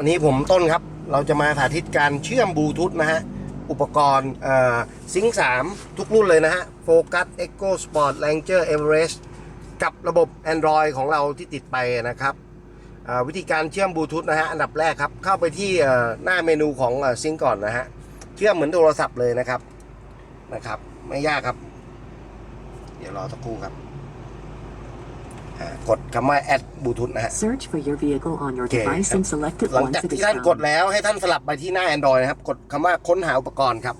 วันนี้ผมต้นครับ เราจะมาสาธิตการเชื่อมบลูทูธนะฮะ อุปกรณ์ซิงสามทุกรุ่นเลยนะฮะโฟกัส Echo Sport Ranger Everest กับระบบ Android ของเราที่ติดไปนะครับ วิธีการเชื่อมบลูทูธนะฮะ อันดับแรกครับ เข้าไปที่หน้าเมนูของซิงก่อนนะฮะ เชื่อมเหมือนโทรศัพท์เลยนะครับนะครับ ไม่ยากครับ เดี๋ยวรอสักครู่ครับ กดคำว่า add bluetooth นะฮะ Search for your vehicle on your Okay. device and select it หลัง once จาก it is ที่ท่านกด found. แล้วให้ท่านสลับไปที่หน้า Android นะครับ กดคำว่าค้นหาอุปกรณ์ครับ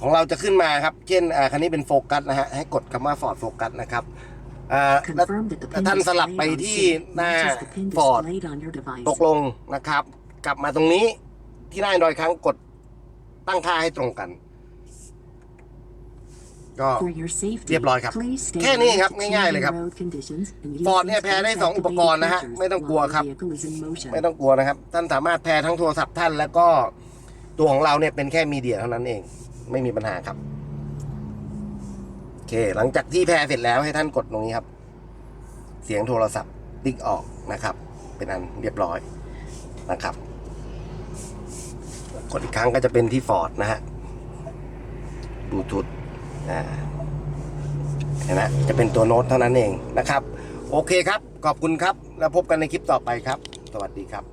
ของเราจะขึ้นมาครับ เช่นอ่าคันนี้เป็นโฟกัสนะฮะ ให้กดคำว่า Ford Focus นะครับอ่าแล้ว Confirm that the แล้ว pin ท่านสลับไป displayed on ที่ screen หน้า matches the pin Ford displayed on your device. ตกลงนะครับ กลับมาตรงนี้ที่หน้า Android ครั้งกดตั้งค่าให้ตรงกัน ก็ For your safety, เรียบร้อยครับ please stay แค่นี้ครับ alert to ง่ายๆเลยครับ changing road conditions and use Ford เนี่ย these แพ้ได้สองอุปกรณ์นะฮะ features ไม่ต้องกลัว while ครับ the vehicle is in motion. ไม่ต้องกลัวนะครับ ท่านสามารถแพร์ทั้งโทรศัพท์ท่านแล้วก็ตัวของเราเนี่ยเป็นแค่มีเดียเท่านั้นเอง ไม่มีปัญหาครับโอเค หลังจากที่แพร์เสร็จแล้วให้ท่านกดตรงนี้ครับ เสียงโทรศัพท์ติ๊กออกนะครับ เป็นอันเรียบร้อยนะครับ กดอีกครั้งก็จะเป็นที่ฟอร์ดนะฮะบลูทูธอ่า เห็นไหมจะเป็นตัวโน้ตเท่านั้นเองนะครับ โอเคครับ ขอบคุณครับ แล้วพบกันในคลิปต่อไปครับ สวัสดีครับ